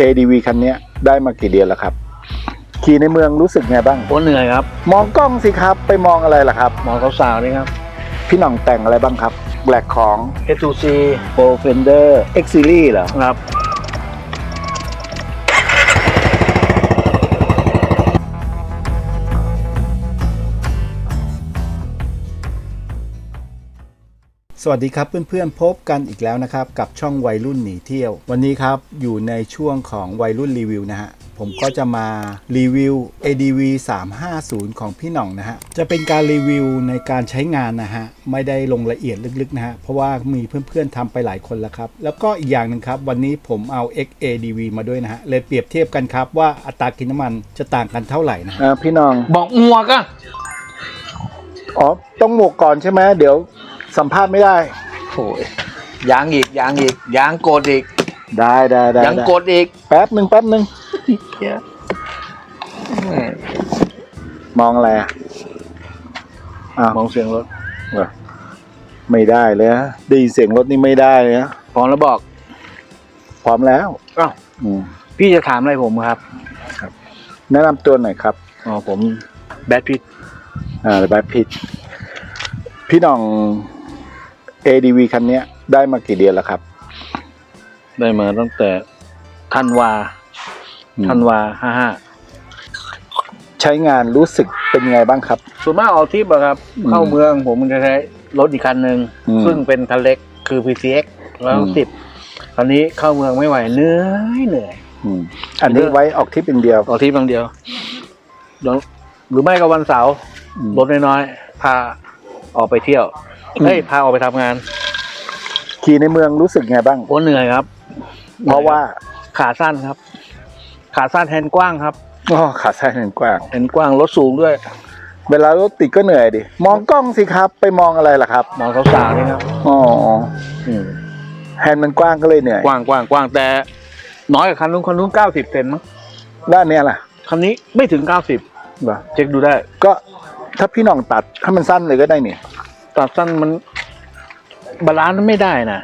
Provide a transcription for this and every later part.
ADV คันเนี้ยได้มากี่เดือนแล้วครับ ขี่ในเมืองรู้สึกไงบ้าง โอ้เหนื่อยครับ มองกล้องสิครับ ไปมองอะไรล่ะครับหมอสาวๆนี่ครับ พี่หน่องแต่งอะไรบ้างครับ แบล็กของ S2C Pro Fender X Series เหรอครับ วัสดีครับเพื่อนๆพบกันอีกแล้วนะครับ กับช่องวัยรุ่นหนีเที่ยว วันนี้ครับอยู่ในช่วงของวัยรุ่นรีวิวนะฮะผมก็จะมารีวิว ADV 350 ของพี่หน่องนะฮะจะเป็นการรีวิวในการใช้งานนะฮะไม่ได้ลงละเอียดลึกๆนะฮะเพราะว่ามีเพื่อนๆทำไปหลายคนแล้วครับ แล้วก็อีกอย่างหนึ่งครับวันนี้ผมเอา XADV มาด้วยนะฮะเลยเปรียบเทียบกันครับว่าอัตรากินน้ำมันจะต่างกันเท่าไหร่นะพี่น้องบอกหมวกอะอ๋อต้องหมวกก่อนใช่ไหมเดี๋ยว สัมภาษณ์ไม่ได้โอ้ยยางอีกยางอีกยางกดอีกได้ได้ได้ยางได้กดอีกแป๊บหนึ่งแป๊บหนึ่งเหี้ยมองอะไรอะอ้าวมองเสียงรถเหรอไม่ได้เลยนะได้ยินเสียงรถนี่ไม่ได้เลยนะพร้อมแล้วบอก พร้อมแล้วอ้าวอืมพี่จะถามอะไรผมครับ แนะนำตัวหน่อยครับอ๋อผมแบทพิทอ่าแบทพิทพี่หน้อง ADV คันเนี้ยได้มากี่เดือนแล้วครับ ได้มาตั้งแต่ธันวาอืมธันวาห้าห้าใช้งานรู้สึกเป็นไงบ้างครับ ส่วนมากออกทริปอะครับอืมเข้าเมืองผมมันจะใช้รถอีกคันหนึ่งอืมซึ่งเป็นคันเล็กคือ PCX แล้วอืมสิบคราวนี้เข้าเมืองไม่ไหวเหนื่อยเหนื่อยอืมอันนี้ไว้ออกทริปเป็นเดียว ออกทริปอย่างเดียวเดี๋ยวหรือไม่ก็วันเสาร์อืมรถน้อยๆพาออกไปเที่ยวอืม เฮ้ยพาออกไปทำงาน ขี่ในเมืองรู้สึกไงบ้าง โอ้เหนื่อยครับ เพราะว่าขาสั้นครับ ขาสั้นแฮนด์กว้างครับอ๋อขาซ้ายหนึ่งกว้างแฮนด์กว้างรถสูงด้วย เวลารถติดก็เหนื่อยดิ มองกล้องสิครับ ไปมองอะไรล่ะครับ มองสาวๆนี่ครับอ๋ออืมแฮนด์มันกว้างก็เลยเหนื่อย กว้างกว้างกว้างแต่ น้อยกว่าคันนู้นคันนู้นเก้าสิบเซนมั้งด้านเนี้ยล่ะคันนี้ไม่ถึงเก้าสิบเหรอเช็คดูได้ ก็ถ้าพี่หน่องตัดให้มันสั้นเลยก็ได้นี่ ตัดสั้นมันบาลานซ์มันไม่ได้นะ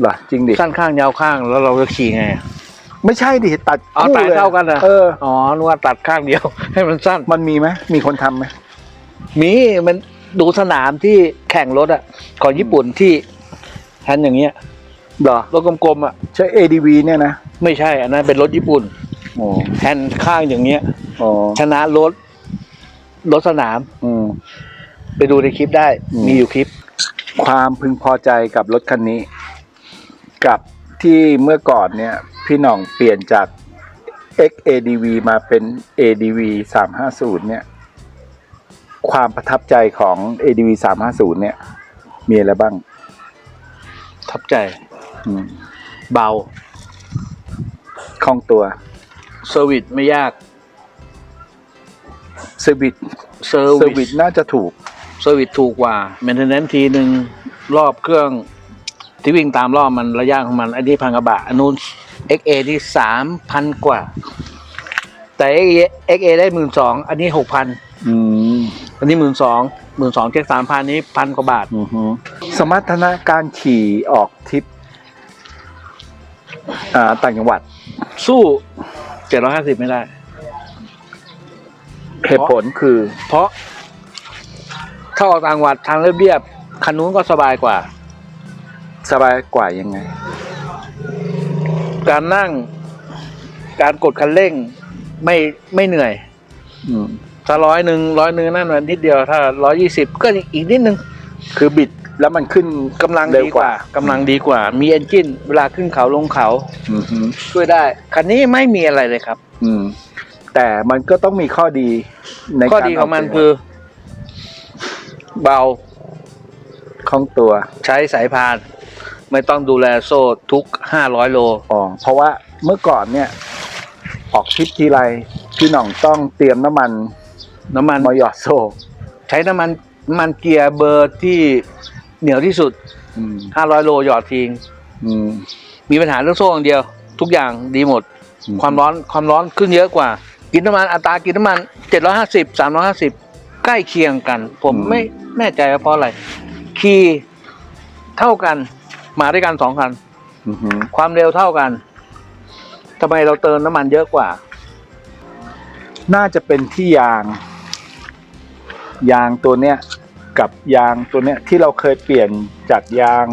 เหรอจริงดิ สั้นข้างยาวข้างแล้วเราจะขี่ไงอะไม่ใช่ดิตัดเอาคู่ตัดเลยเท่ากันนะเออ อ๋อนึกว่าตัดข้างเดียว ให้มันสั้น มันมีไหมมีคนทำไหมมีมันดูสนามที่แข่งรถอะของญี่ปุ่นที่แฮนด์อย่างเงี้ยเหรอรถกลมๆอะใช้ ADV เนี่ยนะไม่ใช่อันนั้นเป็นรถญี่ปุ่นโอ้แฮนด์ข้างอย่างเงี้ยโอ้ชนะรถรถสนาม อืม ไปดูในคลิปได้อืมมีอยู่คลิป ความพึงพอใจกับรถคันนี้ กับที่เมื่อก่อนเนี่ย พี่หน่องเปลี่ยนจาก XADV มาเป็น ADV 350 เนี่ย ความประทับใจของ ADV 350 เนี่ย มีอะไรบ้าง ทับใจ อืมเบา คล่องตัวเซอร์วิสไม่ยาก เซอร์วิสเซอร์เซอร์วิวิสสน่าจะถูกเซอร์วิสถูกกว่าเมนเทนแนนทีหนึ่งรอบเครื่องที่วิ่งตามรอบมันระยะของมัน อันนี้พันกว่าบาทอันนู้น XA ที่สามพันกว่า แต่ XA XA ได้หมื่นสองอันนี้หกพันอืมอันนี้หมื่นสองหมื่นสองเช็คสามพันนี้พันกว่าบาทอือฮึสมรรถนะการขี่ออกทริปอ่าต่างจังหวัด สู้เจ็ดร้อยห้าสิบไม่ได้ เหตุผลคือ เพราะ ถ้าออกต่างจังหวัดทางเรียบๆคันนู้นก็สบายกว่า สบายกว่ายังไง การนั่ง การกดคันเร่งไม่ไม่เหนื่อย อืมถ้าร้อยหนึ่งร้อยหนึ่งนั่นมันนิดเดียวถ้าร้อยยี่สิบก็อีกนิดนึง คือบิดแล้วมันขึ้นกำลังเร็วดีกกว่าว่ากำลังดีกว่า มีเอนจินเวลาขึ้นเขาลงเขาอือฮึช่วยได้ คันนี้ไม่มีอะไรเลยครับ อืม แต่มันก็ต้องมีข้อดีในข้อดีของมันการกคือ เบาคล่องตัวใช้สายพาน ไม่ต้องดูแลโซ่ทุกห้าร้อยโล อ๋อเพราะว่าเมื่อก่อนเนี่ย ออกทริปทีไรพี่หน่องต้องเตรียมน้ำมันน้ำมันมาหยอดโซ่ ใช้น้ำมันน้ำมันเกียร์เบอร์ที่เหนียวที่สุด อืมห้าร้อยโลหยอดทิ้งอืม มีปัญหาเรื่องโซ่อย่างเดียว ทุกอย่างดีหมด อืม ความร้อนความร้อนขึ้นเยอะกว่า กินน้ำมันอัตรากินน้ำมันเจ็ดร้อยห้าสิบสามร้อยห้าสิบใกล้เคียงกัน ผมไม่ แน่ใจว่าเพราะอะไรคีย์เท่ากัน มาด้วยกันสองคัน อือฮึความเร็วเท่ากันทำไมเราเติมน้ำมันเยอะกว่า น่าจะเป็นที่ยาง ยางตัวเนี้ยกับยางตัวเนี้ยที่เราเคยเปลี่ยนจากยาง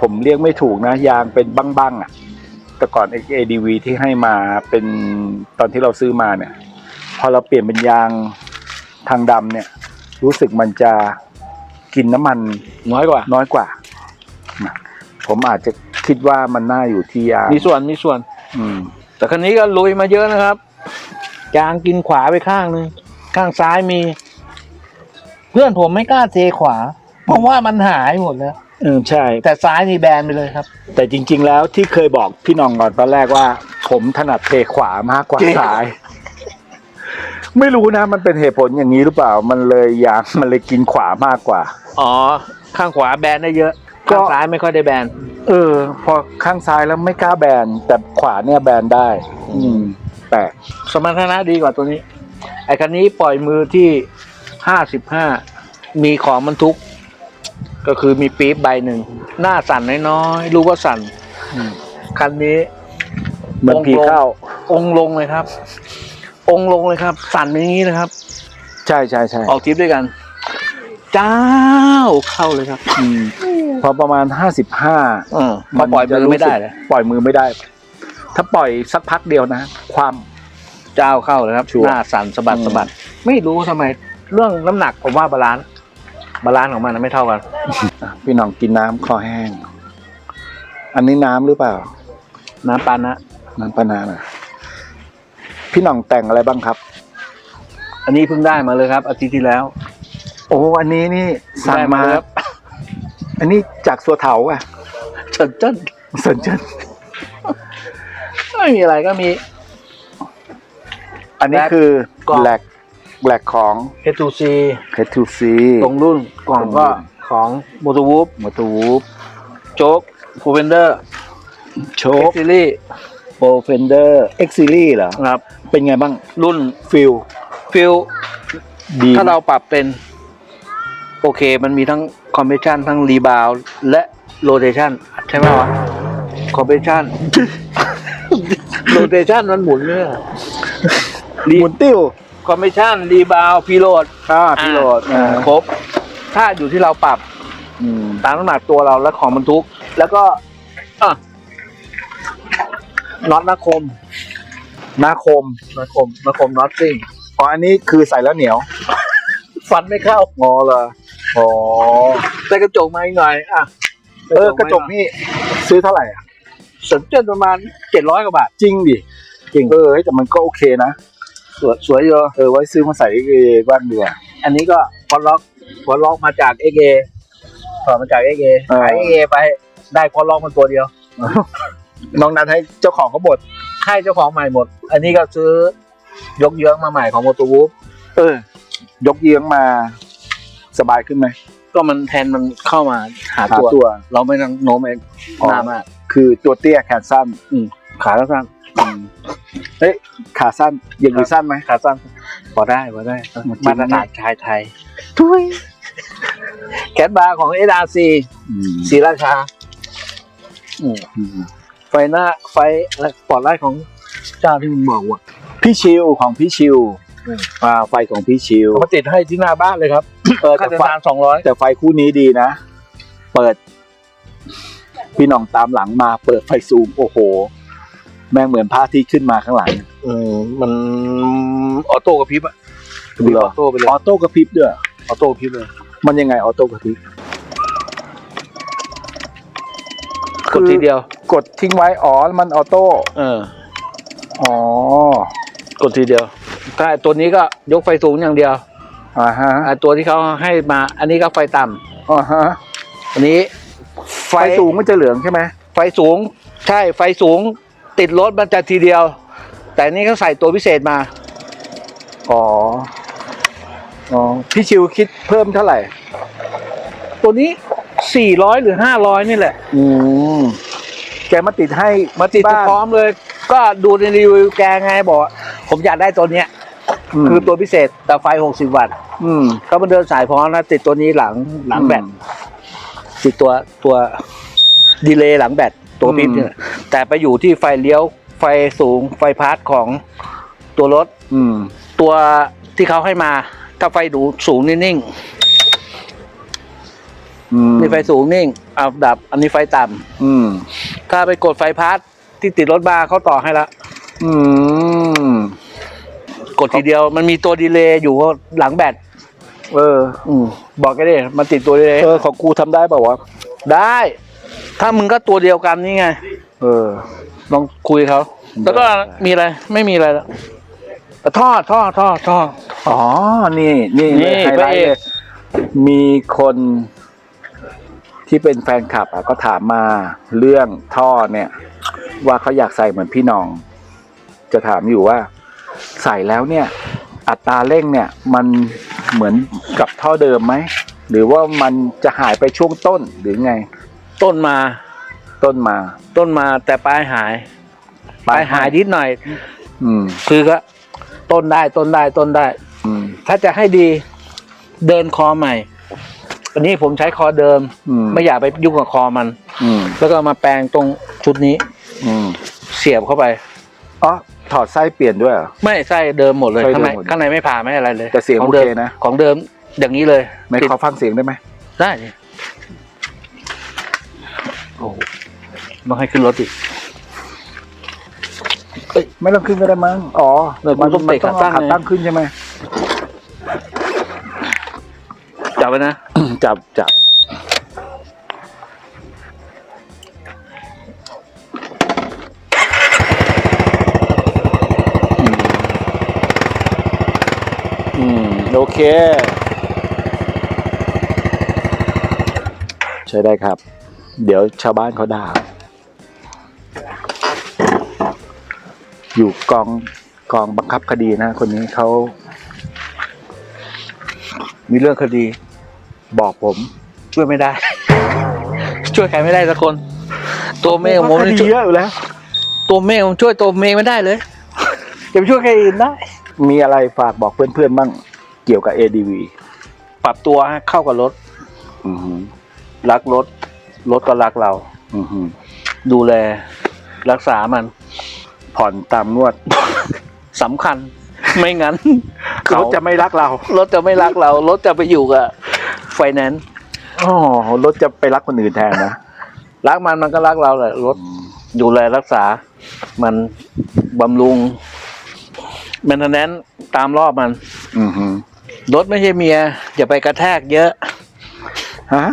ผมเรียกไม่ถูกนะ ยางเป็นบ้างๆอะ แต่ก่อน ADV ที่ให้มาเป็นตอนที่เราซื้อมาเนี่ย พอเราเปลี่ยนเป็นยางทางดำเนี่ย รู้สึกมันจะกินน้ำมันน้อยกว่า น้อยกว่านะผมอาจจะคิดว่ามันน่าอยู่ที่ยางมีส่วนมีส่วน อืม แต่คันนี้ก็ลุยมาเยอะนะครับยางกินขวาไปข้างหนึงข้างซ้ายมี เพื่อนผมไม่กล้าเทขวา เพราะว่ามันหายหมดแล้วเออใช่ แต่ซ้ายนี่แบนไปเลยครับ แต่จริง ๆ แล้วที่เคยบอกพี่น้องก่อนตอนแรกว่า ผมถนัดเทขวามากกว่าจริง ซ้าย ไม่รู้นะ มันเป็นเหตุผลอย่างนี้หรือเปล่า มันเลยยางมันเลยกินขวามากกว่า อ๋อ ข้างขวาแบนได้เยอะก็ ข้างซ้ายไม่ค่อยได้แบน เออ พอข้างซ้ายแล้วไม่กล้าแบน แต่ขวาเนี่ยแบนได้ อืมแปลกสมรรถนะดีกว่าตัวนี้ ไอ้คันนี้ปล่อยมือที่ห้าสิบห้ามีของบรรทุก ก็คือมีปี๊บใบหนึ่ง หน้าสั่นน้อยๆรู้ว่าสั่นอืมคันนี้ เหมือนผีเข้า องค์ลงเลยครับ องค์ลงเลยครับ สั่นอย่างนี้นะครับ ใช่ใช่ใช่ออกทริปด้วยกัน เจ้าเข้าเลยครับ อืมพอประมาณห้าสิบห้าเออพอปล่อยมือไม่ได้เลยปล่อยมือไม่ได้ ถ้าปล่อยสักพักเดียวนะ ความ เจ้าเข้าเลยครับชัวร์หน้าสั่นสะบัดอืม สะบัด ไม่รู้ทำไม เรื่องน้ำหนักผมว่าบาลานซ์บาลานซ์ของมันนะไม่เท่ากัน อะพี่น้องกินน้ำคอแห้ง อันนี้น้ำหรือเปล่า น้ำปานะน้ำปานานะ พี่หน่องแต่งอะไรบ้างครับ อันนี้เพิ่งได้มาเลยครับ อาทิตย์ที่แล้ว โอ้อันนี้นี่สั่งได้มาครับอันนี้จากสัวเถาอะเฉินเจิ้นสนใจนไม่มีอะไรก็มี อันนี้คือแบล็กแบลกแหลกของ S2C H2C ตรงรุ่นกล่องก็ของโมโตวูฟมอเตอร์วูฟโจ๊กฟูเวนเดอร์โจ๊กซ์ซีรี โฟเฟนเดอร์เอ็กซิลี่เหรอครับ เป็นไงบ้างรุ่นฟิลฟิลดีถ้าเราปรับเป็น โอเค มันมีทั้งคอมเพรสชันทั้งรีบาวและโรเตชันใช่ไหมวะคอมเพรสชันโรเตชันมันหมุนเนี่ยหมุนติ้วคอมเพรสชันรีบาวพิโรดอ่าพิโรดครบ ถ้าอยู่ที่เราปรับตามน้ำหนักตัวเราและของบรรทุก แล้วก็อะ น็อตนาคมนาคมนาคมนาคมน็อตซิ่งอ๋ออันนี้คือใส่แล้วเหนียว ฟันไม่เข้างอเลยอ๋อใส่กระจกมาอีกหน่อยอะเออกระจกนี่ซื้อเท่าไหร่อะสนเจนประมาณเจ็ดร้อยกว่าบาท จริงดิจริงเออเฮ้ยแต่มันก็โอเคนะสวยสวยเยอะเออไว้ซื้อมาใส่เอบ้านดีกว่าอันนี้ก็พอล็อกพอล็อกมาจากเอเอถอดมาจากเอเอเออขายเอเอไปได้พอล็อกมันตัวเดียว น้องนัทให้เจ้าของเขาบดให้เจ้าของใหม่หมด อันนี้ก็ซื้อยกเยื้องมาใหม่ของโมตูวูฟเออ ยกเยื้องมาสบายขึ้นไหมก็มันแทนมันเข้ามาหาขาตัวตัว เราไม่ต้องโน้มเองอ๋อหน้ามากคือตัวเตี้ยแขนสั้นขาสั้นอืมเฮ้ยขาสั้นอย่างนี้สั้นไหมขาสั้นพอได้พอได้จริงมาตรฐานชายไทยทุยแคทบาร์ของเอดาซีอืมศรีราชา อืมอืม ไฟหน้าไฟอะไรสปอร์ตไลท์ของเจ้าที่มึงบอกว่ะพี่ชิวของพี่ชิวอืมอ่าไฟของพี่ชิวเอามาติดให้ที่หน้าบ้านเลยครับเออค่าแต่เดินไฟทางสองร้อยแต่ไฟคู่นี้ดีนะ เปิด พี่น้องตามหลังมา เปิดไฟซูมโอ้โห แม่งเหมือนพระอาที่ขึ้นมาข้างหลังอืมมันออโต้กระพริบอะกระพริบเหรอออโต้ไปเลยออโต้กระพริบด้วยออโต้กระพริบเลย มันยังไงออโต้กระพริบกดทีเดียว กดทิ้งไว้ อ๋อ มันออโต้ เออ อ๋อ กดทีเดียว ถ้าตัวนี้ก็ยกไฟสูงอย่างเดียว อ่าฮะอ่าตัวที่เขาให้มา อันนี้ก็ไฟต่ำอ่าฮะ อันนี้ ไฟสูงมันจะเหลืองใช่ไหม ไฟสูง ใช่ ไฟสูง ติดรถมันจะทีเดียว แต่อันนี้เขาใส่ตัวพิเศษมา อ๋อ อ๋อ พี่ชิวคิดเพิ่มเท่าไหร่ ตัวนี้400หรือ500นี่แหละ อืม แกมาติดให้มาติดบ้านพร้อมเลย ก็ดูในรีวิวแกไงบอกว่าผมอยากได้ตัวเนี้ยมคือตัวพิเศษแต่ไฟ 60 วัตต์อืมก็มาเดินสายพร้อมนะติดตัวนี้หลังหลังแบตติดตัวตัวดีเลย์หลังแบตตัวปิ๊บเนี่ยแต่ไปอยู่ที่ไฟเลี้ยวไฟสูงไฟพาร์ทของตัวรถอืมตัวที่เขาให้มา ถ้าไฟดูสูงนี่นิ่งอืมนี่ไฟสูงนิ่งเอาดับ อันนี้ไฟต่ำอืม ถ้าไปกดไฟพาร์ทที่ติดรถมาเขาต่อให้ละอืม กดทีเดียวมันมีตัวดีเลย์อยู่หลังแบตเออ อืมบอกกันดิมันติดตัวดีเลย์เออของกูทำได้เปล่าวะ ได้ ถ้ามึงก็ตัวเดียวกันนี่ไง เออ ลองคุยเขา แล้วก็ได้มีอะไร ไม่มีอะไรแล้วท่อท่อท่อท่อ อ๋อ นี่ นี่นี่ไฮไลท์พระเอก เลยมีคน ที่เป็นแฟนคลับอะก็ถามมาเรื่องท่อเนี่ย ว่าเขาอยากใส่เหมือนพี่น้อง จะถามอยู่ว่า ใส่แล้วเนี่ย อัตราเร่งเนี่ยมันเหมือนกับท่อเดิมไหมหรือว่ามันจะหายไปช่วงต้นหรือไง ต้นมาต้นมา ต้นมาแต่ปลายหาย ปลายหายนิดหน่อย อืม คือก็ต้นได้ต้นได้ต้นได้ อืม ถ้าจะให้ดีเดินคอใหม่ อันนี้ผมใช้คอเดิม อืม ไม่อยากไปยุ่งกับคอมัน อืมแล้วก็มาแปลงตรงชุดนี้อืมเสียบเข้าไป อ๋อถอดไส้เปลี่ยนด้วยเหรอ ไม่ไส้เดิมหมดเลยไส้เดิข้างมในหมดข้างในไม่ผ่าไม่อะไรเลยแต่เสียงของโอเดิเคมนะ ของเดิมอย่างนี้เลยไม่ติดขอฟังเสียงได้ไหมได้ดิโอ้โหต้องให้ขึ้นรถอีก ไม่ต้องขึ้นก็ได้มั้งอ๋อเออกูต้องเตะขาตั้งขาไงตั้งขึ้นใช่ไหมจับไว้นะ จับจับอืม โอเค ใช้ได้ครับ เดี๋ยวชาวบ้านเขาด่า อยู่กองกองบังคับคดีนะ คนนี้เขามีเรื่องคดี บอกผมช่วยไม่ได้ ช่วยใครไม่ได้สักคน ตัวเมฆผมคนี่ดีช่วยเยอะอยู่แล้ว ตัวเมฆผมช่วยตัวเมฆไม่ได้เลยจะไปช่วยใครอื่นได้มีอะไรฝากบอกเพื่อนๆบ้างเกี่ยวกับ ADV ปรับตัวให้เข้ากับรถ อือหือรักรถ รถก็รักเรา อือหือดูแล รักษามัน ผ่อนตามนวด สำคัญ ไม่งั้น รถจะไม่รักเรา รถจะไม่รักเรา รถจะไปอยู่กับ ไฟแนนซ์อ๋อรถจะไปรักคนอื่นแทนนะ รักมันมันก็รักเราแหละรถดูแลรักษา มันบำรุงแมนเทนแนนตามรอบมันอือหือรถไม่ใช่เมีย อย่าไปกระแทกเยอะ ฮะ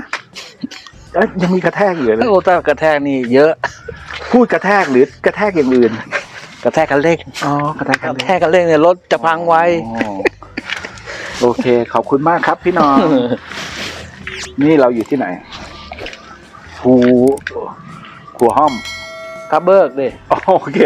เอ้ยยังมีกระแทกอยู่เลยโอ้ถ้ากระแทกนี่เยอะ พูดกระแทกหรือกระแทกอย่างอื่น กระแทกกันเร่งอ๋อกระแทกกกันระแทกกันเร่งเนี่ยรถจะพังไวอ๋อโอเค ขอบคุณมากครับพี่น้อง นี่เราอยู่ที่ไหน ภูขัวห้อมทับเบิกดิอ๋อโอเค